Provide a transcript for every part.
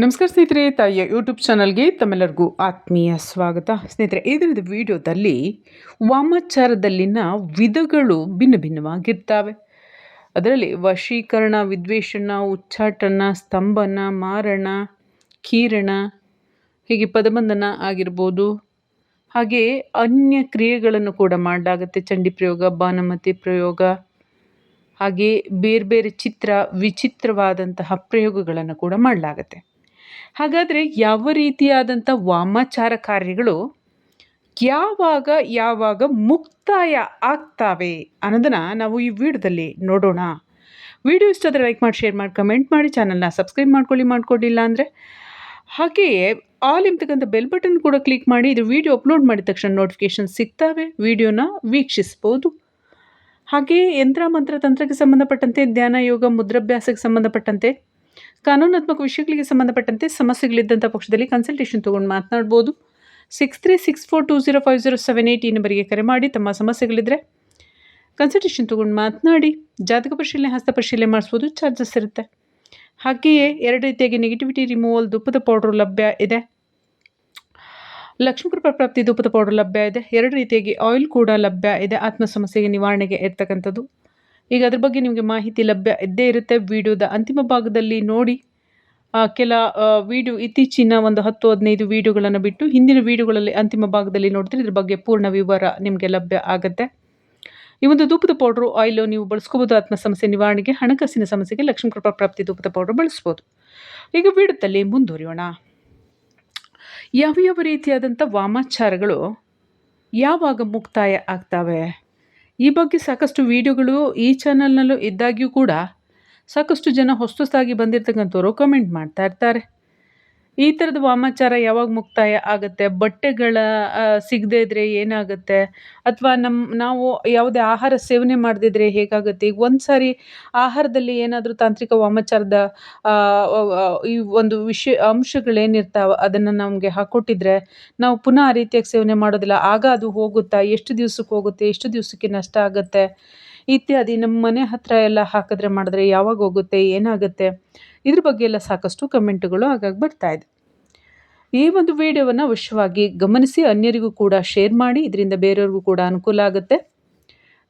ನಮಸ್ಕಾರ ಸ್ನೇಹಿತರೆ, ತಾಯಿಯ ಯೂಟ್ಯೂಬ್ ಚಾನಲ್ಗೆ ತಮ್ಮೆಲ್ಲರಿಗೂ ಆತ್ಮೀಯ ಸ್ವಾಗತ. ಸ್ನೇಹಿತರೆ ಇದರದ ವಿಡಿಯೋದಲ್ಲಿ ವಾಮಾಚಾರದಲ್ಲಿನ ವಿಧಗಳು ಭಿನ್ನ ಭಿನ್ನವಾಗಿರ್ತವೆ. ಅದರಲ್ಲಿ ವಶೀಕರಣ, ವಿದ್ವೇಷಣ, ಉಚ್ಚಾಟನ, ಸ್ತಂಭನ, ಮಾರಣ, ಕೀರಣ, ಹೀಗೆ ಪದಬಂಧನ ಆಗಿರ್ಬೋದು. ಹಾಗೆ ಅನ್ಯ ಕ್ರಿಯೆಗಳನ್ನು ಕೂಡ ಮಾಡಲಾಗುತ್ತೆ. ಚಂಡಿ ಪ್ರಯೋಗ, ಬಾನಮತಿ ಪ್ರಯೋಗ, ಹಾಗೆ ಬೇರೆ ಬೇರೆ ಚಿತ್ರ, ವಿಚಿತ್ರವಾದಂತಹ ಪ್ರಯೋಗಗಳನ್ನು ಕೂಡ ಮಾಡಲಾಗತ್ತೆ. ಹಾಗಾದರೆ ಯಾವ ರೀತಿಯಾದಂಥ ವಾಮಾಚಾರ ಕಾರ್ಯಗಳು ಯಾವಾಗ ಯಾವಾಗ ಮುಕ್ತಾಯ ಆಗ್ತಾವೆ ಅನ್ನೋದನ್ನು ನಾವು ಈ ವಿಡಿಯೋದಲ್ಲಿ ನೋಡೋಣ. ವಿಡಿಯೋ ಇಷ್ಟ ಆದರೆ ಲೈಕ್ ಮಾಡಿ ಶೇರ್ ಮಾಡಿ ಕಮೆಂಟ್ ಮಾಡಿ ಚಾನಲ್ನ ಸಬ್ಸ್ಕ್ರೈಬ್ ಮಾಡ್ಕೊಳ್ಳಿ, ಮಾಡ್ಕೊಂಡಿಲ್ಲ ಅಂದರೆ ಹಾಗೆಯೇ ಆಲ್ ಎಂಬತಕ್ಕಂಥ ಬೆಲ್ ಬಟನ್ ಕೂಡ ಕ್ಲಿಕ್ ಮಾಡಿ ಇದು ವಿಡಿಯೋ ಅಪ್ಲೋಡ್ ಮಾಡಿದ ತಕ್ಷಣ ನೋಟಿಫಿಕೇಷನ್ ಸಿಗ್ತಾವೆ, ವಿಡಿಯೋನ ವೀಕ್ಷಿಸ್ಬೋದು. ಹಾಗೆಯೇ ಯಂತ್ರ, ಮಂತ್ರ, ತಂತ್ರಕ್ಕೆ ಸಂಬಂಧಪಟ್ಟಂತೆ ಧ್ಯಾನ, ಯೋಗ, ಮುದ್ರಾಭ್ಯಾಸಕ್ಕೆ ಸಂಬಂಧಪಟ್ಟಂತೆ ಕಾನೂನಾತ್ಮಕ ವಿಷಯಗಳಿಗೆ ಸಂಬಂಧಪಟ್ಟಂತೆ ಸಮಸ್ಯೆಗಳಿದ್ದಂಥ ಪಕ್ಷದಲ್ಲಿ ಕನ್ಸಲ್ಟೇಷನ್ ತೊಗೊಂಡು ಮಾತನಾಡ್ಬೋದು. Six three six four two zero five zero seven eight ಈ ನಂಬರಿಗೆ ಕರೆ ಮಾಡಿ, ತಮ್ಮ ಸಮಸ್ಯೆಗಳಿದ್ದರೆ ಕನ್ಸಲ್ಟೇಷನ್ ತೊಗೊಂಡು ಮಾತನಾಡಿ. ಜಾತಕ ಪರಿಶೀಲನೆ, ಹಸ್ತ ಪರಿಶೀಲನೆ ಮಾಡಿಸ್ಬೋದು ಚಾರ್ಜಸ್ ಇರುತ್ತೆ. ಹಾಗೆಯೇ ಎರಡು ರೀತಿಯಾಗಿ ನೆಗೆಟಿವಿಟಿ ರಿಮೂವಲ್ ದುಪ್ಪದ ಪೌಡ್ರ್ ಲಭ್ಯ ಇದೆ. ಲಕ್ಷ್ಮೀಕೃಪಾ ಪ್ರಾಪ್ತಿ ಧೂಪದ ಪೌಡರ್ ಲಭ್ಯ ಇದೆ. ಎರಡು ರೀತಿಯಾಗಿ ಆಯಿಲ್ ಕೂಡ ಲಭ್ಯ ಇದೆ. ಆತ್ಮ ಸಮಸ್ಯೆಗೆ ನಿವಾರಣೆಗೆ ಇರ್ತಕ್ಕಂಥದ್ದು. ಈಗ ಅದ್ರ ಬಗ್ಗೆ ನಿಮಗೆ ಮಾಹಿತಿ ಲಭ್ಯ ಇದ್ದೇ ಇರುತ್ತೆ. ವಿಡಿಯೋದ ಅಂತಿಮ ಭಾಗದಲ್ಲಿ ನೋಡಿ. ಕೆಲ ವಿಡಿಯೋ ಇತ್ತೀಚಿನ ಒಂದು ಹತ್ತು, ಹದಿನೈದು ವಿಡಿಯೋಗಳನ್ನು ಬಿಟ್ಟು ಹಿಂದಿನ ವಿಡಿಯೋಗಳಲ್ಲಿ ಅಂತಿಮ ಭಾಗದಲ್ಲಿ ನೋಡಿದ್ರೆ ಇದ್ರ ಬಗ್ಗೆ ಪೂರ್ಣ ವಿವರ ನಿಮಗೆ ಲಭ್ಯ ಆಗುತ್ತೆ. ಈ ಒಂದು ಧೂಪದ ಪೌಡ್ರು, ಆಯಿಲು ನೀವು ಬಳಸ್ಕೋಬೋದು. ಆತ್ಮ ಸಮಸ್ಯೆ ನಿವಾರಣೆಗೆ, ಹಣಕಾಸಿನ ಸಮಸ್ಯೆಗೆ ಲಕ್ಷ್ಮೀ ಕೃಪಾ ಪ್ರಾಪ್ತಿ ಧೂಪದ ಪೌಡರ್ ಬಳಸ್ಬೋದು. ಈಗ ವಿಡಿಯೋದಲ್ಲಿ ಮುಂದುವರಿಯೋಣ. ಯಾವ ಯಾವ ರೀತಿಯಾದಂಥ ವಾಮಾಚಾರಗಳು ಯಾವಾಗ ಮುಕ್ತಾಯ ಆಗ್ತವೆ? ಈ ಬಗ್ಗೆ ಸಾಕಷ್ಟು ವಿಡಿಯೋಗಳು ಈ ಚಾನಲ್ನಲ್ಲೂ ಇದ್ದಾಗ್ಯೂ ಕೂಡ ಸಾಕಷ್ಟು ಜನ ಹೊಸದಾಗಿ ಬಂದಿರತಕ್ಕಂಥವ್ರು ಕಮೆಂಟ್ ಮಾಡ್ತಾ ಇರ್ತಾರೆ. ಈ ಥರದ ವಾಮಾಚಾರ ಯಾವಾಗ ಮುಕ್ತಾಯ ಆಗುತ್ತೆ? ಬಟ್ಟೆಗಳ ಸಿಗದೇ ಇದ್ದರೆ ಏನಾಗುತ್ತೆ? ಅಥವಾ ನಮ್ಮ ನಾವು ಯಾವುದೇ ಆಹಾರ ಸೇವನೆ ಮಾಡದಿದ್ರೆ ಹೇಗಾಗುತ್ತೆ? ಈಗ ಒಂದು ಸಾರಿ ಆಹಾರದಲ್ಲಿ ಏನಾದರೂ ತಾಂತ್ರಿಕ ವಾಮಾಚಾರದ ಈ ಒಂದು ವಿಷಯ ಅಂಶಗಳೇನಿರ್ತಾವೆ, ಅದನ್ನು ನಮಗೆ ಹಾಕ್ಕೊಟ್ಟಿದ್ರೆ ನಾವು ಪುನಃ ಆ ರೀತಿಯಾಗಿ ಸೇವನೆ ಮಾಡೋದಿಲ್ಲ. ಆಗ ಅದು ಹೋಗುತ್ತಾ? ಎಷ್ಟು ದಿವ್ಸಕ್ಕೆ ಹೋಗುತ್ತೆ? ಎಷ್ಟು ದಿವಸಕ್ಕೆ ನಷ್ಟ ಆಗುತ್ತೆ? ಇತ್ಯಾದಿ ನಮ್ಮ ಮನೆ ಹತ್ತಿರ ಎಲ್ಲ ಹಾಕಿದ್ರೆ ಮಾಡಿದ್ರೆ ಯಾವಾಗ ಹೋಗುತ್ತೆ, ಏನಾಗುತ್ತೆ, ಇದ್ರ ಬಗ್ಗೆ ಎಲ್ಲ ಸಾಕಷ್ಟು ಕಮೆಂಟ್ಗಳು ಆಗಾಗ ಬರ್ತಾ ಇದೆ. ಈ ಒಂದು ವಿಡಿಯೋವನ್ನು ಅವಶ್ಯವಾಗಿ ಗಮನಿಸಿ, ಅನ್ಯರಿಗೂ ಕೂಡ ಶೇರ್ ಮಾಡಿ, ಇದರಿಂದ ಬೇರೆಯವ್ರಿಗೂ ಕೂಡ ಅನುಕೂಲ ಆಗುತ್ತೆ.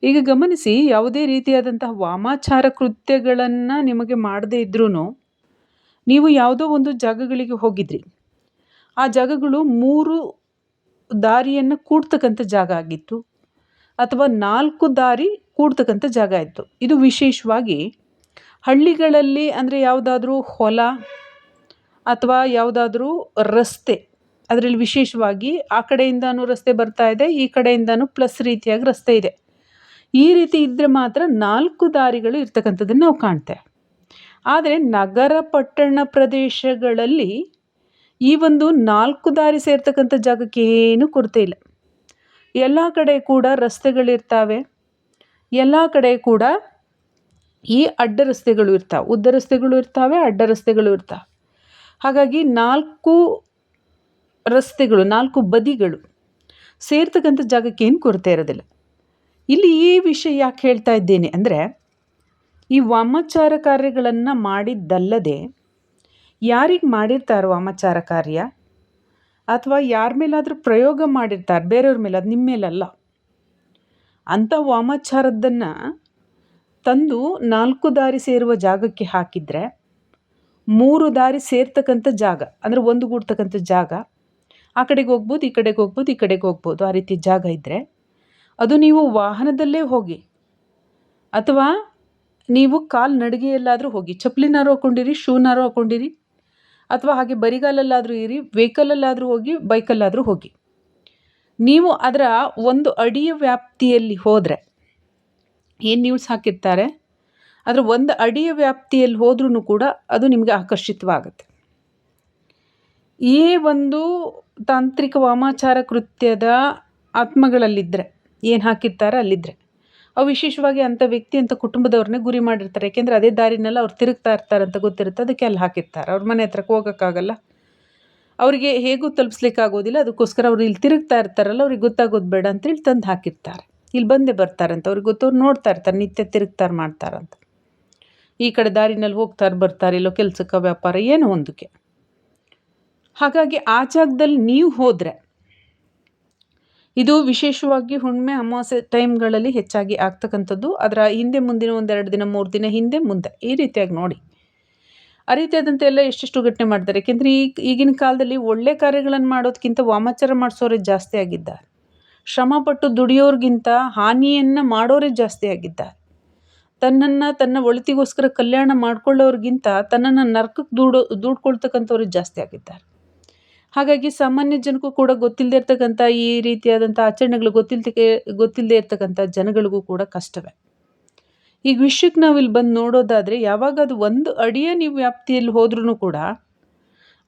ಈಗ ಗಮನಿಸಿ, ಯಾವುದೇ ರೀತಿಯಾದಂತಹ ವಾಮಾಚಾರ ಕೃತ್ಯಗಳನ್ನು ನಿಮಗೆ ಮಾಡದೇ ಇದ್ರೂ ನೀವು ಯಾವುದೋ ಒಂದು ಜಾಗಗಳಿಗೆ ಹೋಗಿದ್ರಿ. ಆ ಜಾಗಗಳು ಮೂರು ದಾರಿಯನ್ನು ಕೂಡ್ತಕ್ಕಂಥ ಜಾಗ ಆಗಿತ್ತು. ಅಥವಾ ನಾಲ್ಕು ದಾರಿ ಕೂಡ್ತಕ್ಕಂಥ ಜಾಗ ಇತ್ತು. ಇದು ವಿಶೇಷವಾಗಿ ಹಳ್ಳಿಗಳಲ್ಲಿ ಅಂದರೆ ಯಾವುದಾದ್ರೂ ಹೊಲ ಅಥವಾ ಯಾವುದಾದ್ರೂ ರಸ್ತೆ ಅದರಲ್ಲಿ ವಿಶೇಷವಾಗಿ ಆ ಕಡೆಯಿಂದನೂ ರಸ್ತೆ ಬರ್ತಾ ಇದೆ, ಈ ಕಡೆಯಿಂದನೂ ಪ್ಲಸ್ ರೀತಿಯಾಗಿ ರಸ್ತೆ ಇದೆ. ಈ ರೀತಿ ಇದ್ದರೆ ಮಾತ್ರ ನಾಲ್ಕು ದಾರಿಗಳು ಇರ್ತಕ್ಕಂಥದ್ದನ್ನು ನಾವು ಕಾಣ್ತೇವೆ. ಆದರೆ ನಗರ ಪಟ್ಟಣ ಪ್ರದೇಶಗಳಲ್ಲಿ ಈ ಒಂದು ನಾಲ್ಕು ದಾರಿ ಸೇರ್ತಕ್ಕಂಥ ಜಾಗಕ್ಕೆ ಏನೂ ಕೊರತೆ ಇಲ್ಲ. ಎಲ್ಲ ಕಡೆ ಕೂಡ ರಸ್ತೆಗಳಿರ್ತವೆ. ಎಲ್ಲ ಕಡೆ ಕೂಡ ಈ ಅಡ್ಡ ರಸ್ತೆಗಳು ಇರ್ತಾವೆ. ಉದ್ದ ರಸ್ತೆಗಳು ಇರ್ತಾವೆ, ಅಡ್ಡ ರಸ್ತೆಗಳು ಇರ್ತಾವೆ. ಹಾಗಾಗಿ ನಾಲ್ಕು ರಸ್ತೆಗಳು, ನಾಲ್ಕು ಬದಿಗಳು ಸೇರ್ತಕ್ಕಂಥ ಜಾಗಕ್ಕೆ ಏನು ಕೊರತೆ ಇರೋದಿಲ್ಲ. ಇಲ್ಲಿ ಈ ವಿಷಯ ಯಾಕೆ ಹೇಳ್ತಾ ಇದ್ದೇನೆ ಅಂದರೆ, ಈ ವಾಮಾಚಾರ ಕಾರ್ಯಗಳನ್ನು ಮಾಡಿದ್ದಲ್ಲದೆ ಯಾರಿಗೆ ಮಾಡಿರ್ತಾರೆ ವಾಮಾಚಾರ ಕಾರ್ಯ, ಅಥವಾ ಯಾರ ಮೇಲಾದರೂ ಪ್ರಯೋಗ ಮಾಡಿರ್ತಾರೆ, ಬೇರೆಯವ್ರ ಮೇಲೆ ಅದು ನಿಮ್ಮ ಮೇಲಲ್ಲ ಅಂಥ ವಾಮಾಚಾರದ್ದನ್ನು ತಂದು ನಾಲ್ಕು ದಾರಿ ಸೇರುವ ಜಾಗಕ್ಕೆ ಹಾಕಿದರೆ ಮೂರು ದಾರಿ ಸೇರ್ತಕ್ಕಂಥ ಜಾಗ, ಅಂದರೆ ಒಂದು ಗೂಡ್ತಕ್ಕಂಥ ಜಾಗ, ಆ ಕಡೆಗೆ ಹೋಗ್ಬೋದು, ಈ ಕಡೆಗೆ ಹೋಗ್ಬೋದು, ಈ ಕಡೆಗೆ ಹೋಗ್ಬೋದು, ಆ ರೀತಿ ಜಾಗ ಇದ್ದರೆ ಅದು ನೀವು ವಾಹನದಲ್ಲೇ ಹೋಗಿ ಅಥವಾ ನೀವು ಕಾಲು ನಡಿಗೆಯಲ್ಲಾದರೂ ಹೋಗಿ ಚಪ್ಪಲಿನಾರು ಹಾಕ್ಕೊಂಡಿರಿ ಶೂನಾರು ಹಾಕ್ಕೊಂಡಿರಿ ಅಥವಾ ಹಾಗೆ ಬರಿಗಾಲಲ್ಲಾದರೂ ಇರಿ, ವೆಹಿಕಲಲ್ಲಾದರೂ ಹೋಗಿ, ಬೈಕಲ್ಲಾದರೂ ಹೋಗಿ. ನೀವು ಅದರ ಒಂದು ಅಡಿಯ ವ್ಯಾಪ್ತಿಯಲ್ಲಿ ಹೋದರೆ, ಏನು ನ್ಯೂಸ್ ಹಾಕಿರ್ತಾರೆ ಅದರ ಒಂದು ಅಡಿಯ ವ್ಯಾಪ್ತಿಯಲ್ಲಿ ಹೋದ್ರೂ ಕೂಡ ಅದು ನಿಮಗೆ ಆಕರ್ಷಿತವಾಗುತ್ತೆ. ಈ ಒಂದು ತಾಂತ್ರಿಕ ವಾಮಾಚಾರ ಕೃತ್ಯದ ಆತ್ಮಗಳಲ್ಲಿದ್ದರೆ ಏನು ಹಾಕಿರ್ತಾರೆ ಅಲ್ಲಿದ್ದರೆ ಅವು ವಿಶೇಷವಾಗಿ ಅಂಥ ವ್ಯಕ್ತಿ ಅಂತ ಕುಟುಂಬದವ್ರನ್ನೇ ಗುರಿ ಮಾಡಿರ್ತಾರೆ. ಯಾಕೆಂದರೆ ಅದೇ ದಾರಿನೆಲ್ಲ ಅವ್ರು ತಿರುಗ್ತಾ ಇರ್ತಾರೆ ಅಂತ ಗೊತ್ತಿರುತ್ತೆ. ಅದಕ್ಕೆ ಅಲ್ಲಿ ಹಾಕಿರ್ತಾರೆ. ಅವ್ರ ಮನೆ ಹತ್ರಕ್ಕೆ ಹೋಗೋಕ್ಕಾಗಲ್ಲ. ಅವರಿಗೆ ಹೇಗೂ ತಲುಪಿಸ್ಲಿಕ್ಕಾಗೋದಿಲ್ಲ, ಅದಕ್ಕೋಸ್ಕರ ಅವ್ರು ಇಲ್ಲಿ ತಿರುಗ್ತಾ ಇರ್ತಾರಲ್ಲ, ಅವ್ರಿಗೆ ಗೊತ್ತಾಗೋದು ಬೇಡ ಅಂತೇಳಿ ತಂದು ಹಾಕಿರ್ತಾರೆ. ಇಲ್ಲಿ ಬಂದೇ ಬರ್ತಾರಂತ, ಅವ್ರಿಗೆ ಗೊತ್ತವ್ರು ನೋಡ್ತಾ ಇರ್ತಾರೆ, ನಿತ್ಯ ತಿರುಗ್ತಾರೆ, ಮಾಡ್ತಾರಂತ. ಈ ಕಡೆ ದಾರಿನಲ್ಲಿ ಹೋಗ್ತಾರೆ, ಬರ್ತಾರೆ, ಇಲ್ಲೋ ಕೆಲಸಕ್ಕೆ ವ್ಯಾಪಾರ, ಏನು ಒಂದಕ್ಕೆ. ಹಾಗಾಗಿ ಆ ಜಾಗದಲ್ಲಿ ನೀವು ಹೋದರೆ, ಇದು ವಿಶೇಷವಾಗಿ ಹುಣ್ಣಿಮೆ, ಅಮಾವಾಸ್ಯೆ ಟೈಮ್ಗಳಲ್ಲಿ ಹೆಚ್ಚಾಗಿ ಆಗ್ತಕ್ಕಂಥದ್ದು. ಅದರ ಹಿಂದೆ ಮುಂದಿನ ಒಂದೆರಡು ದಿನ, ಮೂರು ದಿನ ಹಿಂದೆ ಮುಂದೆ, ಈ ರೀತಿಯಾಗಿ ನೋಡಿ. ಆ ರೀತಿಯಾದಂತೆ ಎಲ್ಲ ಎಷ್ಟೆಷ್ಟು ಘಟನೆ ಮಾಡ್ತಾರೆ. ಏಕೆಂದರೆ ಈಗ ಈಗಿನ ಕಾಲದಲ್ಲಿ ಒಳ್ಳೆ ಕಾರ್ಯಗಳನ್ನು ಮಾಡೋದಕ್ಕಿಂತ ವಾಮಾಚಾರ ಮಾಡಿಸೋರೇ ಜಾಸ್ತಿ ಆಗಿದ್ದಾರೆ. ಶ್ರಮಪಟ್ಟು ದುಡಿಯೋರಿಗಿಂತ ಹಾನಿಯನ್ನು ಮಾಡೋರೇ ಜಾಸ್ತಿ ಆಗಿದ್ದಾರೆ. ತನ್ನನ್ನು ತನ್ನ ಒಳಿತಿಗೋಸ್ಕರ ಕಲ್ಯಾಣ ಮಾಡ್ಕೊಳ್ಳೋರಿಗಿಂತ ತನ್ನನ್ನು ನರ್ಕಕ್ಕೆ ದೂಡೋ ದೂಡ್ಕೊಳ್ತಕ್ಕಂಥವ್ರು ಜಾಸ್ತಿ ಆಗಿದ್ದಾರೆ. ಹಾಗಾಗಿ ಸಾಮಾನ್ಯ ಜನಕ್ಕೂ ಕೂಡ ಗೊತ್ತಿಲ್ಲದೆ ಇರ್ತಕ್ಕಂಥ ಈ ರೀತಿಯಾದಂಥ ಆಚರಣೆಗಳು ಗೊತ್ತಿಲ್ದಕ್ಕೆ ಗೊತ್ತಿಲ್ಲದೆ ಇರ್ತಕ್ಕಂಥ ಜನಗಳಿಗೂ ಕೂಡ ಕಷ್ಟವೇ. ಈಗ ವಿಷಯಕ್ಕೆ ನಾವು ಇಲ್ಲಿ ಬಂದು ನೋಡೋದಾದರೆ ಯಾವಾಗ ಅದು ಒಂದು ಅಡಿಯ ನೀವು ವ್ಯಾಪ್ತಿಯಲ್ಲಿ ಹೋದ್ರೂ ಕೂಡ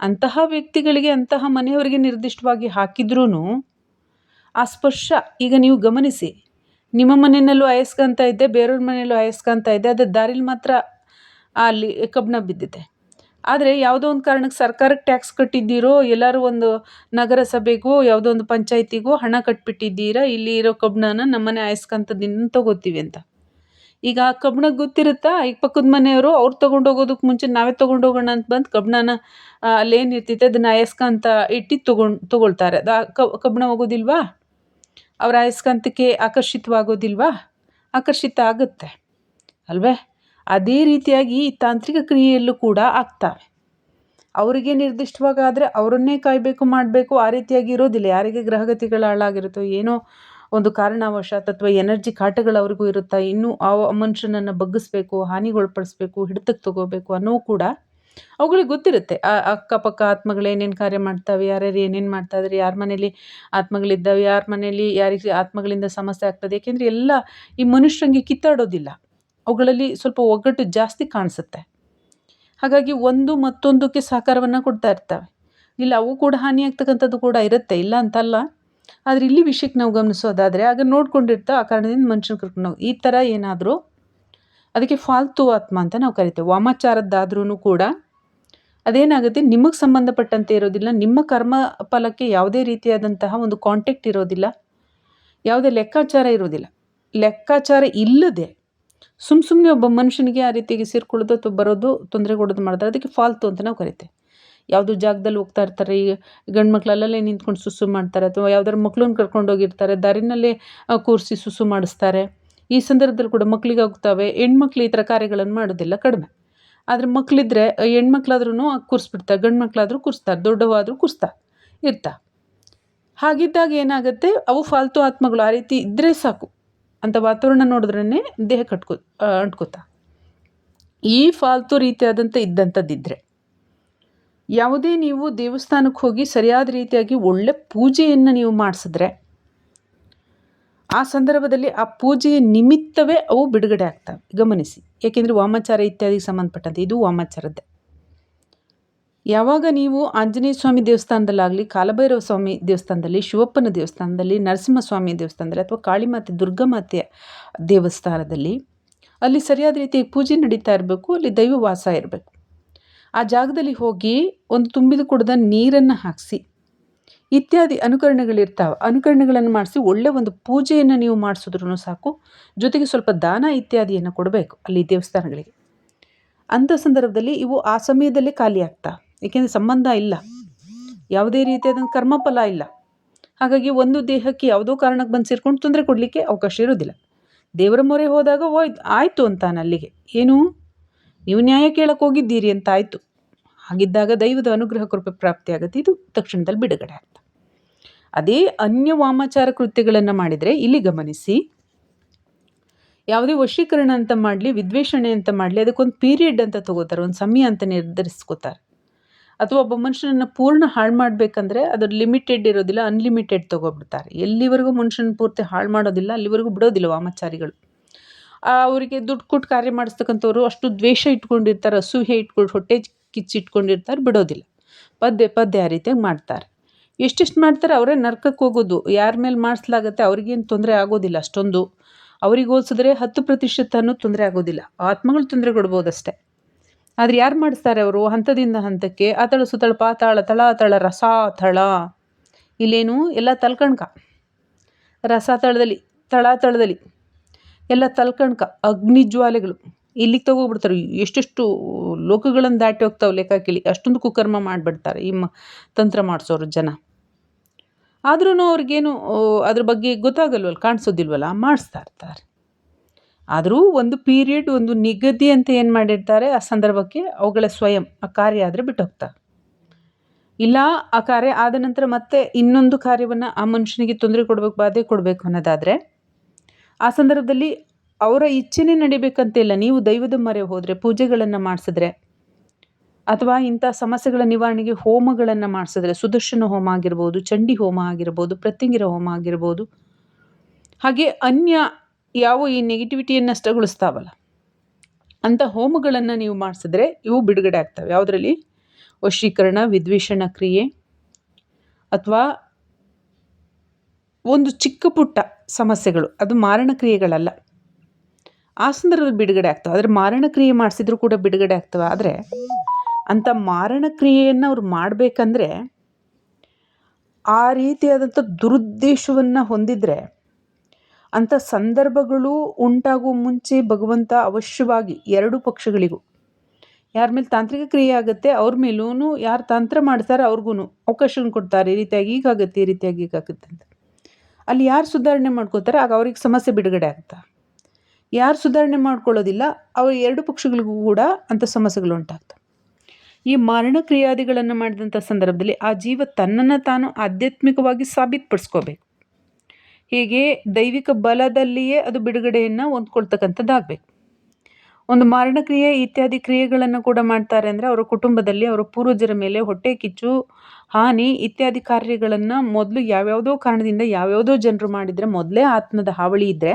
ಅಂತಹ ವ್ಯಕ್ತಿಗಳಿಗೆ, ಅಂತಹ ಮನೆಯವರಿಗೆ ನಿರ್ದಿಷ್ಟವಾಗಿ ಹಾಕಿದ್ರೂ ಆ ಸ್ಪರ್ಶ ಈಗ ನೀವು ಗಮನಿಸಿ. ನಿಮ್ಮ ಮನೆಯಲ್ಲೂ ಅಯಸ್ಕಾಂತ ಇದ್ದೆ ಬೇರೆಯವ್ರ ಮನೆಯಲ್ಲೂ ಅಯಸ್ಕಾಂತ ಇದೆ, ಅದು ದಾರಿಲಿ ಮಾತ್ರ ಅಲ್ಲಿ ಕಬ್ಬಣ ಬಿದ್ದಿದೆ. ಆದರೆ ಯಾವುದೋ ಒಂದು ಕಾರಣಕ್ಕೆ ಸರ್ಕಾರಕ್ಕೆ ಟ್ಯಾಕ್ಸ್ ಕಟ್ಟಿದ್ದೀರೋ, ಎಲ್ಲರೂ ಒಂದು ನಗರಸಭೆಗೋ, ಯಾವುದೋ ಒಂದು ಪಂಚಾಯತಿಗೋ ಹಣ ಕಟ್ಬಿಟ್ಟಿದ್ದೀರಾ, ಇಲ್ಲಿ ಇರೋ ಕಬ್ಬಣನ ನಮ್ಮನೆ ಅಯಸ್ಕಾಂತದಿಂದ ತಗೋತೀವಿ ಅಂತ. ಈಗ ಕಬ್ಬಣ ಗೊತ್ತಿರುತ್ತಾ? ಈಗ ಪಕ್ಕದ ಮನೆಯವರು ಅವ್ರು ತೊಗೊಂಡೋಗೋದಕ್ಕೆ ಮುಂಚೆ ನಾವೇ ತೊಗೊಂಡೋಗೋಣ ಅಂತ ಬಂದು ಕಬ್ಬಣನ ಅಲ್ಲೇನಿರ್ತೈತೆ ಅದನ್ನು ಅಯಸ್ಕಾಂತ ಇಟ್ಟು ತೊಗೊಂಡು, ತೊಗೊಳ್ತಾರೆ. ಅದು ಕಬ್ಣ ಹೋಗೋದಿಲ್ವಾ? ಅವರ ಅಯಸ್ಕಾಂತಕ್ಕೆ ಆಕರ್ಷಿತವಾಗೋದಿಲ್ವಾ? ಆಕರ್ಷಿತ ಆಗುತ್ತೆ. ಅಲ್ವೇ? ಅದೇ ರೀತಿಯಾಗಿ ಈ ತಾಂತ್ರಿಕ ಕ್ರಿಯೆಯಲ್ಲೂ ಕೂಡ ಆಗ್ತವೆ. ಅವರಿಗೆ ನಿರ್ದಿಷ್ಟವಾಗಾದರೆ ಅವರನ್ನೇ ಕಾಯಬೇಕು, ಮಾಡಬೇಕು, ಆ ರೀತಿಯಾಗಿ ಇರೋದಿಲ್ಲ. ಯಾರಿಗೆ ಗ್ರಹಗತಿಗಳು ಹಾಳಾಗಿರುತ್ತೋ ಏನೋ ಒಂದು ಕಾರಣವಶಾತ್ ಅಥವಾ ಎನರ್ಜಿ ಕಾಟಗಳು ಅವ್ರಿಗೂ ಇರುತ್ತಾ, ಇನ್ನೂ ಆ ಮನುಷ್ಯನನ್ನು ಬಗ್ಗಿಸ್ಬೇಕು, ಹಾನಿಗೊಳಪಡಿಸ್ಬೇಕು ಹಿಡಿತಕ್ಕೆ ತಗೋಬೇಕು ಅನ್ನೋ ಕೂಡ ಅವುಗಳಿಗೆ ಗೊತ್ತಿರುತ್ತೆ. ಆ ಅಕ್ಕಪಕ್ಕ ಆತ್ಮಗಳು ಏನೇನು ಕಾರ್ಯ ಮಾಡ್ತವೆ, ಯಾರ್ಯಾರು ಏನೇನು ಮಾಡ್ತಾ ಇದ್ದಾರೆ ಯಾರ ಮನೇಲಿ ಆತ್ಮಗಳಿದ್ದಾವೆ, ಯಾರ ಮನೇಲಿ ಯಾರಿಗೆ ಆತ್ಮಗಳಿಂದ ಸಮಸ್ಯೆ ಆಗ್ತದೆ ಏಕೆಂದರೆ ಎಲ್ಲ ಈ ಮನುಷ್ಯಂಗೆ ಕಿತ್ತಾಡೋದಿಲ್ಲ. ಅವುಗಳಲ್ಲಿ ಸ್ವಲ್ಪ ಒಗ್ಗಟ್ಟು ಜಾಸ್ತಿ ಕಾಣಿಸುತ್ತೆ. ಹಾಗಾಗಿ ಒಂದು ಮತ್ತೊಂದಕ್ಕೆ ಸಹಕಾರವನ್ನು ಕೊಡ್ತಾ ಇರ್ತವೆ. ಇಲ್ಲ, ಅವು ಕೂಡ ಹಾನಿಯಾಗ್ತಕ್ಕಂಥದ್ದು ಕೂಡ ಇರುತ್ತೆ, ಇಲ್ಲ ಅಂತಲ್ಲ. ಆದರೆ ಇಲ್ಲಿ ವಿಷಯಕ್ಕೆ ನಾವು ಗಮನಿಸೋದಾದರೆ ಆಗ ನೋಡ್ಕೊಂಡಿರ್ತಾ ಆ ಕಾರಣದಿಂದ ಮನುಷ್ಯನ ಕರ್ಕೊಂಡು ನಾವು ಈ ಥರ ಏನಾದರೂ ಅದಕ್ಕೆ ಫಾಲ್ತು ಆತ್ಮ ಅಂತ ನಾವು ಕರಿತೇವೆ. ವಾಮಾಚಾರದ್ದಾದ್ರೂ ಕೂಡ ಅದೇನಾಗುತ್ತೆ, ನಿಮಗೆ ಸಂಬಂಧಪಟ್ಟಂತೆ ಇರೋದಿಲ್ಲ, ನಿಮ್ಮ ಕರ್ಮ ಫಲಕ್ಕೆ ಯಾವುದೇ ರೀತಿಯಾದಂತಹ ಒಂದು ಕಾಂಟ್ಯಾಕ್ಟ್ ಇರೋದಿಲ್ಲ, ಯಾವುದೇ ಲೆಕ್ಕಾಚಾರ ಇರೋದಿಲ್ಲ. ಲೆಕ್ಕಾಚಾರ ಇಲ್ಲದೆ ಸುಮ್ಮ ಸುಮ್ಮನೆ ಒಬ್ಬ ಮನುಷ್ಯನಿಗೆ ಆ ರೀತಿಯಾಗಿ ಸೇರ್ಕೊಳ್ಳೋದು ಅಥವಾ ಬರೋದು ತೊಂದರೆ ಕೊಡೋದು ಮಾಡಿದ್ರೆ ಅದಕ್ಕೆ ಫಾಲ್ತು ಅಂತ ನಾವು ಕರಿತೇವೆ. ಯಾವುದೋ ಜಾಗ್ದಲ್ಲಿ ಹೋಗ್ತಾ ಇರ್ತಾರೆ ಈಗ ಗಂಡು ಮಕ್ಳು ಅಲ್ಲಲ್ಲೇ ನಿಂತ್ಕೊಂಡು ಸುಸು ಮಾಡ್ತಾರೆ ಅಥವಾ ಯಾವ್ದಾದ್ರು ಮಕ್ಳನ್ನ ಕರ್ಕೊಂಡು ಹೋಗಿರ್ತಾರೆ, ದಾರಿನಲ್ಲೇ ಕೂರಿಸಿ ಸುಸು ಮಾಡಿಸ್ತಾರೆ. ಈ ಸಂದರ್ಭದಲ್ಲಿ ಕೂಡ ಮಕ್ಕಳಿಗೆ ಹೋಗ್ತವೆ ಹೆಣ್ಮಕ್ಳು ಈ ಥರ ಕಾರ್ಯಗಳನ್ನು ಮಾಡೋದಿಲ್ಲ ಕಡಿಮೆ. ಆದರೆ ಮಕ್ಕಳಿದ್ರೆ ಹೆಣ್ಮಕ್ಳಾದ್ರೂ ಕೂರಿಸ್ಬಿಡ್ತಾರೆ, ಗಂಡು ಮಕ್ಕಳಾದ್ರೂ ಕೂರಿಸ್ತಾರೆ, ದೊಡ್ಡವಾದರೂ ಕೂರಿಸ್ತಾರೆ ಇರ್ತಾ ಹಾಗಿದ್ದಾಗ ಏನಾಗುತ್ತೆ, ಅವು ಫಾಲ್ತು ಆತ್ಮಗಳು ಆ ರೀತಿ ಇದ್ದರೆ ಸಾಕು ಅಂತ ವಾತಾವರಣ ನೋಡಿದ್ರೇ ದೇಹ ಕಟ್ಕೋ ಅಂಟ್ಕೋತಾ. ಈ ಫಾಲ್ತು ರೀತಿಯಾದಂಥ ಇದ್ದಂಥದ್ದಿದ್ದರೆ ಯಾವುದೇ ನೀವು ದೇವಸ್ಥಾನಕ್ಕೆ ಹೋಗಿ ಸರಿಯಾದ ರೀತಿಯಾಗಿ ಒಳ್ಳೆ ಪೂಜೆಯನ್ನು ನೀವು ಮಾಡಿಸಿದ್ರೆ, ಆ ಸಂದರ್ಭದಲ್ಲಿ ಆ ಪೂಜೆಯ ನಿಮಿತ್ತವೇ ಅವು ಬಿಡುಗಡೆ ಆಗ್ತವೆ. ಗಮನಿಸಿ ಏಕೆಂದರೆ ವಾಮಾಚಾರ ಇತ್ಯಾದಿ ಸಂಬಂಧಪಟ್ಟಂತೆ ಇದು ವಾಮಾಚಾರದ್ದೇ. ಯಾವಾಗ ನೀವು ಆಂಜನೇಯ ಸ್ವಾಮಿ ದೇವಸ್ಥಾನದಲ್ಲಾಗಲಿ, ಕಾಲಭೈರವ ಸ್ವಾಮಿ ದೇವಸ್ಥಾನದಲ್ಲಿ, ಶಿವಪ್ಪನ ದೇವಸ್ಥಾನದಲ್ಲಿ, ನರಸಿಂಹಸ್ವಾಮಿ ದೇವಸ್ಥಾನದಲ್ಲಿ, ಅಥವಾ ಕಾಳಿಮಾತೆ, ದುರ್ಗಾಮಾತೆಯ ದೇವಸ್ಥಾನದಲ್ಲಿ, ಅಲ್ಲಿ ಸರಿಯಾದ ರೀತಿಯಾಗಿ ಪೂಜೆ ನಡೀತಾ ಇರಬೇಕು, ಅಲ್ಲಿ ದೈವ ವಾಸ ಇರಬೇಕು. ಆ ಜಾಗದಲ್ಲಿ ಹೋಗಿ ಒಂದು ತುಂಬಿದ ಕುಡ್ದ ನೀರನ್ನು ಹಾಕಿಸಿ. ಇತ್ಯಾದಿ ಅನುಕರಣೆಗಳಿರ್ತಾವೆ. ಅನುಕರಣೆಗಳನ್ನು ಮಾಡಿಸಿ ಒಳ್ಳೆ ಒಂದು ಪೂಜೆಯನ್ನು ನೀವು ಮಾಡಿಸಿದ್ರೂ ಸಾಕು. ಜೊತೆಗೆ ಸ್ವಲ್ಪ ದಾನ ಇತ್ಯಾದಿಯನ್ನು ಕೊಡಬೇಕು ಅಲ್ಲಿ ದೇವಸ್ಥಾನಗಳಿಗೆ. ಅಂಥ ಸಂದರ್ಭದಲ್ಲಿ ಇವು ಆ ಸಮಯದಲ್ಲೇ ಖಾಲಿ ಆಗ್ತಾ. ಏಕೆಂದರೆ ಸಂಬಂಧ ಇಲ್ಲ. ಯಾವುದೇ ರೀತಿಯಾದ ಕರ್ಮಫಲ ಇಲ್ಲ. ಹಾಗಾಗಿ ಒಂದು ದೇಹಕ್ಕೆ ಯಾವುದೋ ಕಾರಣಕ್ಕೆ ಬಂದು ಸೇರ್ಕೊಂಡು ತೊಂದರೆ ಕೊಡಲಿಕ್ಕೆ ಅವಕಾಶ ಇರೋದಿಲ್ಲ ದೇವರ ಮೊರೆ ಹೋದಾಗ ಹೋಯ್ತು ಆಯಿತು ಅಂತಾನೆ ಅಲ್ಲಿಗೆ. ಏನು? ನೀವು ನ್ಯಾಯ ಕೇಳಕ್ಕೆ ಹೋಗಿದ್ದೀರಿ ಅಂತ ಆಯಿತು. ಹಾಗಿದ್ದಾಗ ದೈವದ ಅನುಗ್ರಹ, ಕೃಪೆ ಪ್ರಾಪ್ತಿಯಾಗುತ್ತೆ ಇದು ತಕ್ಷಣದಲ್ಲಿ ಬಿಡುಗಡೆ ಆಗ್ತದೆ ಅದೇ ಅನ್ಯ ವಾಮಾಚಾರ ಕೃತ್ಯಗಳನ್ನು ಮಾಡಿದರೆ ಇಲ್ಲಿ ಗಮನಿಸಿ, ಯಾವುದೇ ವಶೀಕರಣ ಅಂತ ಮಾಡಲಿ, ವಿದ್ವೇಷಣೆ ಅಂತ ಮಾಡಲಿ, ಅದಕ್ಕೊಂದು ಪೀರಿಯಡ್ ಅಂತ ತಗೋತಾರೆ, ಒಂದು ಸಮಯ ಅಂತ ನಿರ್ಧರಿಸ್ಕೋತಾರೆ. ಅಥವಾ ಒಬ್ಬ ಮನುಷ್ಯನನ್ನು ಪೂರ್ಣ ಹಾಳು ಮಾಡಬೇಕಂದ್ರೆ ಅದು ಲಿಮಿಟೆಡ್ ಇರೋದಿಲ್ಲ, ಅನ್ಲಿಮಿಟೆಡ್ ತೊಗೊಬಿಡ್ತಾರೆ. ಎಲ್ಲಿವರೆಗೂ ಮನುಷ್ಯನ ಪೂರ್ತಿ ಹಾಳು ಮಾಡೋದಿಲ್ಲ, ಅಲ್ಲಿವರೆಗೂ ಬಿಡೋದಿಲ್ಲ ವಾಮಾಚಾರಿಗಳು. ಅವರಿಗೆ ದುಡ್ಡು ಕೊಟ್ಟು ಕಾರ್ಯ ಮಾಡಿಸ್ತಕ್ಕಂಥವ್ರು ಅಷ್ಟು ದ್ವೇಷ ಇಟ್ಕೊಂಡಿರ್ತಾರೆ ಅಸೂಹೆ ಇಟ್ಕೊಂಡು ಹೊಟ್ಟೆ ಕಿಚ್ಚಿಟ್ಕೊಂಡಿರ್ತಾರೆ, ಬಿಡೋದಿಲ್ಲ. ಪದ್ಯ ಪದ್ಯ ಆ ರೀತಿಯಾಗಿ ಮಾಡ್ತಾರೆ. ಎಷ್ಟೆಷ್ಟು ಮಾಡ್ತಾರೆ ಅವರೇ ನರ್ಕಕ್ಕೆ ಹೋಗೋದು, ಯಾರ ಮೇಲೆ ಮಾಡಿಸ್ಲಾಗತ್ತೆ ಅವ್ರಿಗೇನು ತೊಂದರೆ ಆಗೋದಿಲ್ಲ ಅಷ್ಟೊಂದು. ಅವ್ರಿಗೆ ಹೋಲಿಸಿದ್ರೆ ಹತ್ತು ಪ್ರತಿಶತನೂ ತೊಂದರೆ ಆಗೋದಿಲ್ಲ. ಆತ್ಮಗಳು ತೊಂದರೆ ಕೊಡ್ಬೋದಷ್ಟೇ. ಆದರೆ ಯಾರು ಮಾಡಿಸ್ತಾರೆ ಅವರು? ಹಂತದಿಂದ ಹಂತಕ್ಕೆ ಆತಳ ಸುತ್ತಳ ಪಾತಾಳ, ತಳ ತಳ, ರಸಾತಳ. ಇಲ್ಲೇನು ಎಲ್ಲ ತಲ್ಕಣ್ಕ. ರಸಾತಳದಲ್ಲಿ, ತಳಾತಳದಲ್ಲಿ. ಎಲ್ಲ ತಲ್ಕಣ್ಕ, ಅಗ್ನಿ ಜ್ವಾಲೆಗಳು. ಇಲ್ಲಿಗೆ ತಗೋಬಿಡ್ತಾರೆ ಎಷ್ಟೆಷ್ಟು ಲೋಕಗಳನ್ನು ದಾಟಿ ಹೋಗ್ತಾವೆ ಲೆಕ್ಕ ಕೇಳಿ ಅಷ್ಟೊಂದು ಕುಕರ್ಮ ಮಾಡಿಬಿಡ್ತಾರೆ ಈ ಮ, ತಂತ್ರ ಮಾಡಿಸೋರು ಜನ. ಆದ್ರೂ ಅವ್ರಿಗೇನು ಅದ್ರ ಬಗ್ಗೆ ಗೊತ್ತಾಗಲ್ವಲ್ಲ, ಕಾಣಿಸೋದಿಲ್ವಲ್ಲ, ಮಾಡಿಸ್ತಾ ಇರ್ತಾರೆ. ಆದರೂ ಒಂದು ಪೀರಿಯಡ್, ಒಂದು ನಿಗದಿ ಅಂತ ಏನು ಮಾಡಿರ್ತಾರೆ, ಆ ಸಂದರ್ಭಕ್ಕೆ ಅವುಗಳ ಸ್ವಯಂ ಆ ಕಾರ್ಯ ಆದರೆ ಬಿಟ್ಟು ಹೋಗ್ತಾರೆ. ಇಲ್ಲ, ಆ ಕಾರ್ಯ ಆದ ನಂತರ ಮತ್ತೆ ಇನ್ನೊಂದು ಕಾರ್ಯವನ್ನು ಆ ಮನುಷ್ಯನಿಗೆ ತೊಂದರೆ ಕೊಡಬೇಕು, ಬಾಧೆ ಕೊಡಬೇಕು ಅನ್ನೋದಾದರೆ ಆ ಸಂದರ್ಭದಲ್ಲಿ ಅವರ ಇಚ್ಛೆನೇ ನಡಿಬೇಕಂತಿಲ್ಲ ನೀವು ದೈವದ ಮೊರೆ ಹೋದರೆ, ಪೂಜೆಗಳನ್ನು ಮಾಡಿಸಿದ್ರೆ, ಅಥವಾ ಇಂಥ ಸಮಸ್ಯೆಗಳ ನಿವಾರಣೆಗೆ ಹೋಮಗಳನ್ನು ಮಾಡಿಸಿದ್ರೆ, ಸುದರ್ಶನ ಹೋಮ ಆಗಿರ್ಬೋದು, ಚಂಡಿ ಹೋಮ ಆಗಿರ್ಬೋದು, ಪ್ರತ್ಯಂಗಿರ ಹೋಮ ಆಗಿರ್ಬೋದು, ಹಾಗೆ ಅನ್ಯ ಯಾವ ಈ ನೆಗೆಟಿವಿಟಿಯನ್ನು ನಷ್ಟಗೊಳಿಸ್ತಾವಲ್ಲ, ಅಂಥ ಹೋಮಗಳನ್ನು ನೀವು ಮಾಡಿಸಿದ್ರೆ ಇವು ಬಿಡುಗಡೆ ಆಗ್ತವೆ. ಯಾವುದರಲ್ಲಿ? ವಶೀಕರಣ, ವಿದ್ವೇಷಣ ಕ್ರಿಯೆ, ಅಥವಾ ಒಂದು ಚಿಕ್ಕ ಪುಟ್ಟ ಸಮಸ್ಯೆಗಳು. ಅದು ಮಾರಣ ಕ್ರಿಯೆಗಳಲ್ಲ ಆ ಸಂದರ್ಭದಲ್ಲಿ ಬಿಡುಗಡೆ ಆಗ್ತವೆ. ಆದರೆ ಮಾರಣ ಕ್ರಿಯೆ ಮಾಡಿಸಿದ್ರು ಕೂಡ ಬಿಡುಗಡೆ ಆಗ್ತವೆ. ಆದರೆ ಅಂಥ ಮಾರಣ ಕ್ರಿಯೆಯನ್ನು ಅವ್ರು ಮಾಡಬೇಕಂದ್ರೆ ಆ ರೀತಿಯಾದಂಥ ದುರುದ್ದೇಶವನ್ನು ಹೊಂದಿದರೆ ಅಂಥ ಸಂದರ್ಭಗಳು ಉಂಟಾಗುವ ಮುಂಚೆ ಭಗವಂತ ಅವಶ್ಯವಾಗಿ ಎರಡು ಪಕ್ಷಗಳಿಗೂ. ಯಾರ ಮೇಲೆ ತಾಂತ್ರಿಕ ಕ್ರಿಯೆ ಆಗುತ್ತೆ, ಅವ್ರ ಮೇಲೂ ಯಾರು ತಂತ್ರ ಮಾಡ್ತಾರೆ ಅವ್ರಿಗೂ ಅವಕಾಶವನ್ನು ಕೊಡ್ತಾರೆ. ಈ ರೀತಿಯಾಗಿ ಈಗಾಗುತ್ತೆ ಈ ರೀತಿಯಾಗಿ ಈಗಾಗುತ್ತೆ ಅಂತ. ಅಲ್ಲಿ ಯಾರು ಸುಧಾರಣೆ ಮಾಡ್ಕೋತಾರೆ, ಆಗ ಅವ್ರಿಗೆ ಸಮಸ್ಯೆ ಬಿಡುಗಡೆ ಆಗ್ತಾ. ಯಾರು ಸುಧಾರಣೆ ಮಾಡ್ಕೊಳ್ಳೋದಿಲ್ಲ ಅವ್ರ ಎರಡು ಪಕ್ಷಗಳಿಗೂ ಕೂಡ ಅಂಥ ಸಮಸ್ಯೆಗಳು ಉಂಟಾಗ್ತವೆ ಈ ಮರಣ ಕ್ರಿಯಾದಿಗಳನ್ನು ಮಾಡಿದಂಥ ಸಂದರ್ಭದಲ್ಲಿ ಆ ಜೀವ ತನ್ನನ್ನು ತಾನು ಆಧ್ಯಾತ್ಮಿಕವಾಗಿ ಸಾಬೀತುಪಡಿಸ್ಕೋಬೇಕು. ಹೀಗೆ ದೈವಿಕ ಬಲದಲ್ಲಿಯೇ ಅದು ಬಿಡುಗಡೆಯನ್ನು ಹೊಂದ್ಕೊಳ್ತಕ್ಕಂಥದ್ದಾಗಬೇಕು. ಒಂದು ಮಾರಣ ಕ್ರಿಯೆ ಇತ್ಯಾದಿ ಕ್ರಿಯೆಗಳನ್ನು ಕೂಡ ಮಾಡ್ತಾರೆ ಅಂದರೆ ಅವರ ಕುಟುಂಬದಲ್ಲಿ ಅವರ ಪೂರ್ವಜರ ಮೇಲೆ ಹೊಟ್ಟೆ ಕಿಚ್ಚು, ಹಾನಿ ಇತ್ಯಾದಿ ಕಾರ್ಯಗಳನ್ನು ಮೊದಲು ಯಾವ್ಯಾವುದೋ ಕಾರಣದಿಂದ ಯಾವ್ಯಾವುದೋ ಜನರು ಮಾಡಿದರೆ ಮೊದಲೇ ಆತ್ಮದ ಹಾವಳಿ ಇದ್ದರೆ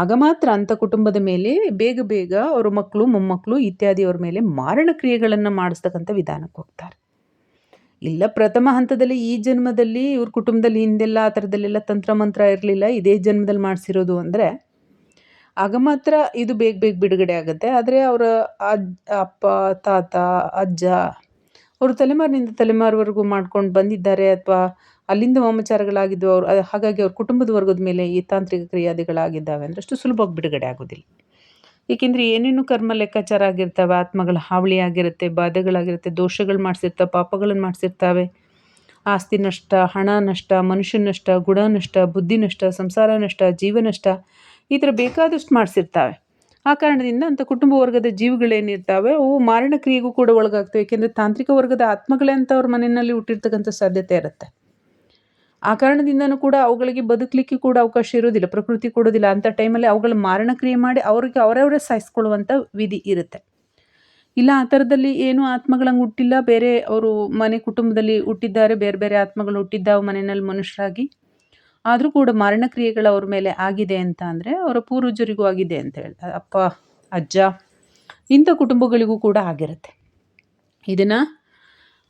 ಆಗ ಮಾತ್ರ ಅಂಥ ಕುಟುಂಬದ ಮೇಲೆ ಬೇಗ ಬೇಗ ಅವರ ಮಕ್ಕಳು ಮೊಮ್ಮಕ್ಕಳು ಇತ್ಯಾದಿ ಅವ್ರ ಮೇಲೆ ಮಾರಣ ಕ್ರಿಯೆಗಳನ್ನು ಮಾಡಿಸ್ತಕ್ಕಂಥ ವಿಧಾನಕ್ಕೆ ಹೋಗ್ತಾರೆ. ಇಲ್ಲ, ಪ್ರಥಮ ಹಂತದಲ್ಲಿ ಈ ಜನ್ಮದಲ್ಲಿ ಇವ್ರ ಕುಟುಂಬದಲ್ಲಿ ಹಿಂದೆಲ್ಲ ಆ ಥರದಲ್ಲೆಲ್ಲ ತಂತ್ರ ಮಂತ್ರ ಇರಲಿಲ್ಲ, ಇದೇ ಜನ್ಮದಲ್ಲಿ ಮಾಡಿಸಿರೋದು ಅಂದರೆ ಆಗ ಮಾತ್ರ ಇದು ಬೇಗ ಬೇಗ ಬಿಡುಗಡೆ ಆಗುತ್ತೆ. ಆದರೆ ಅವರ ಅಜ್ ಅಪ್ಪ, ತಾತ, ಅಜ್ಜ ಅವರು ತಲೆಮಾರಿನಿಂದ ತಲೆಮಾರುವರೆಗೂ ಮಾಡ್ಕೊಂಡು ಬಂದಿದ್ದಾರೆ ಅಥವಾ ಅಲ್ಲಿಂದ ವಾಮಾಚಾರಗಳಾಗಿದ್ದು ಅವರು ಹಾಗಾಗಿ ಅವ್ರ ಕುಟುಂಬದ ವರ್ಗದ ಮೇಲೆ ಈ ತಾಂತ್ರಿಕ ಕ್ರಿಯಾದಿಗಳಾಗಿದ್ದಾವೆ ಅಂದರೆ ಅಷ್ಟು ಸುಲಭವಾಗಿ ಬಿಡುಗಡೆ ಆಗೋದಿಲ್ಲ. ಏಕೆಂದರೆ ಏನೇನು ಕರ್ಮ ಲೆಕ್ಕಾಚಾರ ಆಗಿರ್ತವೆ, ಆತ್ಮಗಳ ಹಾವಳಿ ಆಗಿರುತ್ತೆ, ಬಾಧೆಗಳಾಗಿರುತ್ತೆ, ದೋಷಗಳು ಮಾಡಿಸಿರ್ತಾವೆ ಪಾಪಗಳನ್ನು ಮಾಡಿಸಿರ್ತಾವೆ. ಆಸ್ತಿ ನಷ್ಟ, ಹಣ ನಷ್ಟ, ಮನುಷ್ಯ ನಷ್ಟ, ಗುಣ ನಷ್ಟ, ಬುದ್ಧಿ ನಷ್ಟ, ಸಂಸಾರ ನಷ್ಟ, ಜೀವ ನಷ್ಟ ಈ ಥರ ಬೇಕಾದಷ್ಟು ಮಾಡಿಸಿರ್ತಾವೆ. ಆ ಕಾರಣದಿಂದ ಅಂಥ ಕುಟುಂಬ ವರ್ಗದ ಜೀವಿಗಳೇನಿರ್ತಾವೆ ಅವು ಮಾರಣ ಕ್ರಿಯೆಗೂ ಕೂಡ ಒಳಗಾಗ್ತವೆ. ಏಕೆಂದರೆ ತಾಂತ್ರಿಕ ವರ್ಗದ ಆತ್ಮಗಳೇ ಅಂತ ಅವ್ರ ಮನೆಯಲ್ಲಿ ಹುಟ್ಟಿರ್ತಕ್ಕಂಥ ಸಾಧ್ಯತೆ ಇರುತ್ತೆ. ಆ ಕಾರಣದಿಂದನೂ ಕೂಡ ಅವುಗಳಿಗೆ ಬದುಕಲಿಕ್ಕೆ ಕೂಡ ಅವಕಾಶ ಇರೋದಿಲ್ಲ ಪ್ರಕೃತಿ ಕೊಡೋದಿಲ್ಲ ಅಂಥ ಟೈಮಲ್ಲಿ ಅವುಗಳ ಮಾರಣ ಕ್ರಿಯೆ ಮಾಡಿ ಅವ್ರಿಗೆ ಅವರವರೇ ಸಾಯಿಸ್ಕೊಳ್ಳುವಂಥ ವಿಧಿ ಇರುತ್ತೆ. ಇಲ್ಲ, ಆ ಥರದಲ್ಲಿ ಏನೂ ಆತ್ಮಗಳಂಗೆ ಹುಟ್ಟಿಲ್ಲ. ಬೇರೆ ಅವರು ಮನೆ ಕುಟುಂಬದಲ್ಲಿ ಹುಟ್ಟಿದ್ದಾರೆ, ಬೇರೆ ಬೇರೆ ಆತ್ಮಗಳು ಹುಟ್ಟಿದ್ದಾವೆ ಮನೆಯಲ್ಲಿ ಮನುಷ್ಯರಾಗಿ. ಆದರೂ ಕೂಡ ಮರಣಕ್ರಿಯೆಗಳು ಅವ್ರ ಮೇಲೆ ಆಗಿದೆ ಅಂತ ಅಂದರೆ ಅವರ ಪೂರ್ವಜರಿಗೂ ಆಗಿದೆ ಅಂತ ಹೇಳ್ತಾರೆ ಅಪ್ಪ, ಅಜ್ಜ, ಇಂಥ ಕುಟುಂಬಗಳಿಗೂ ಕೂಡ ಆಗಿರುತ್ತೆ. ಇದನ್ನು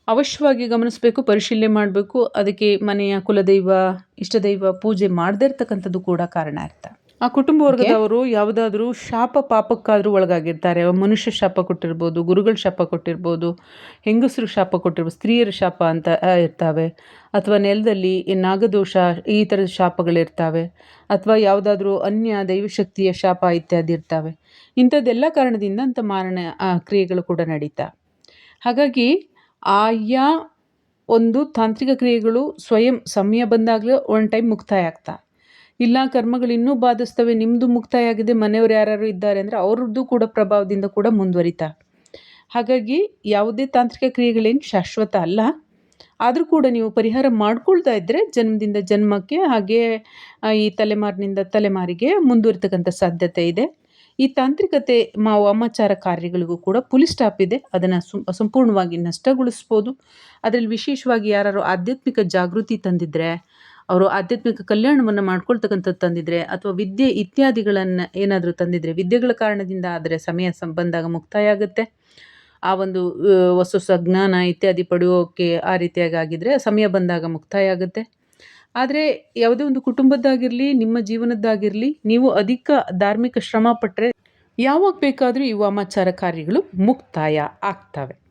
ಅವಶ್ಯವಾಗಿ ಗಮನಿಸಬೇಕು, ಪರಿಶೀಲನೆ ಮಾಡಬೇಕು. ಅದಕ್ಕೆ ಮನೆಯ ಕುಲದೈವ, ಇಷ್ಟದೈವ ಪೂಜೆ ಮಾಡದೇ ಇರ್ತಕ್ಕಂಥದ್ದು ಕೂಡ ಕಾರಣ ಇರ್ತಾರೆ ಆ ಕುಟುಂಬ ವರ್ಗದವರು ಯಾವುದಾದ್ರೂ ಶಾಪ ಪಾಪಕ್ಕಾದರೂ ಒಳಗಾಗಿರ್ತಾರೆ. ಮನುಷ್ಯ ಶಾಪ ಕೊಟ್ಟಿರ್ಬೋದು ಗುರುಗಳ ಶಾಪ ಕೊಟ್ಟಿರ್ಬೋದು ಹೆಂಗಸರು ಶಾಪ ಕೊಟ್ಟಿರ್ಬೋದು ಸ್ತ್ರೀಯರ ಶಾಪ ಅಂತ ಇರ್ತಾವೆ. ಅಥವಾ ನೆಲದಲ್ಲಿ ಈ ನಾಗದೋಷ ಈ ಥರದ ಶಾಪಗಳಿರ್ತಾವೆ. ಅಥವಾ ಯಾವುದಾದ್ರೂ ಅನ್ಯ ದೈವಶಕ್ತಿಯ ಶಾಪ ಇತ್ಯಾದಿ ಇರ್ತಾವೆ. ಇಂಥದ್ದೆಲ್ಲ ಕಾರಣದಿಂದ ಅಂಥ ಮಾರಣ ಕ್ರಿಯೆಗಳು ಕೂಡ ನಡೀತಾ. ಹಾಗಾಗಿ ಆಯಾ ಒಂದು ತಾಂತ್ರಿಕ ಕ್ರಿಯೆಗಳು ಸ್ವಯಂ ಸಮಯ ಬಂದಾಗಲೂ ಒನ್ ಟೈಮ್ ಮುಕ್ತಾಯ ಆಗ್ತಾ. ಇಲ್ಲ, ಕರ್ಮಗಳು ಇನ್ನೂ ಬಾಧಿಸ್ತವೆ ನಿಮ್ಮದು ಮುಕ್ತಾಯ ಆಗಿದೆ ಮನೆಯವರು ಯಾರು ಇದ್ದಾರೆ ಅಂದರೆ ಅವ್ರದ್ದು ಕೂಡ ಪ್ರಭಾವದಿಂದ ಕೂಡ ಮುಂದುವರಿತಾ. ಹಾಗಾಗಿ ಯಾವುದೇ ತಾಂತ್ರಿಕ ಕ್ರಿಯೆಗಳೇನು ಶಾಶ್ವತ ಅಲ್ಲ. ಆದರೂ ಕೂಡ ನೀವು ಪರಿಹಾರ ಮಾಡ್ಕೊಳ್ತಾ ಇದ್ದರೆ ಜನ್ಮದಿಂದ ಜನ್ಮಕ್ಕೆ ಹಾಗೆ ಈ ತಲೆಮಾರಿನಿಂದ ತಲೆಮಾರಿಗೆ ಮುಂದುವರಿತಕ್ಕಂಥ ಸಾಧ್ಯತೆ ಇದೆ. ಈ ತಾಂತ್ರಿಕತೆ ಮಾ ವಾಮಾಚಾರ ಕಾರ್ಯಗಳಿಗೂ ಕೂಡ ಪುಲಿ ಸ್ಟಾಪ್ ಇದೆ. ಅದನ್ನು ಸಂಪೂರ್ಣವಾಗಿ ನಷ್ಟಗೊಳಿಸ್ಬೋದು. ಅದರಲ್ಲಿ ವಿಶೇಷವಾಗಿ ಯಾರು ಆಧ್ಯಾತ್ಮಿಕ ಜಾಗೃತಿ ತಂದಿದ್ದರೆ ಅವರು ಆಧ್ಯಾತ್ಮಿಕ ಕಲ್ಯಾಣವನ್ನು ಮಾಡ್ಕೊಳ್ತಕ್ಕಂಥದ್ದು ತಂದಿದ್ರೆ ಅಥವಾ ವಿದ್ಯೆ ಇತ್ಯಾದಿಗಳನ್ನು ಏನಾದರೂ ತಂದಿದ್ರೆ, ವಿದ್ಯೆಗಳ ಕಾರಣದಿಂದ ಆದರೆ ಸಮಯ ಬಂದಾಗ ಮುಕ್ತಾಯ ಆಗುತ್ತೆ. ಆ ಒಂದು ವಸ್ತು ಜ್ಞಾನ ಇತ್ಯಾದಿ ಪಡೆಯೋಕ್ಕೆ ಆ ರೀತಿಯಾಗಿ ಆಗಿದ್ರೆ ಸಮಯ ಬಂದಾಗ ಮುಕ್ತಾಯ ಆಗುತ್ತೆ. ಆದರೆ ಯಾವುದೇ ಒಂದು ಕುಟುಂಬದ್ದಾಗಿರಲಿ, ನಿಮ್ಮ ಜೀವನದ್ದಾಗಿರಲಿ, ನೀವು ಅಧಿಕ ಧಾರ್ಮಿಕ ಶ್ರಮ ಪಟ್ಟರೆ ಯಾವಾಗ ಬೇಕಾದರೂ ಈ ವಾಮಾಚಾರ ಕಾರ್ಯಗಳು ಮುಕ್ತಾಯ ಆಗ್ತವೆ.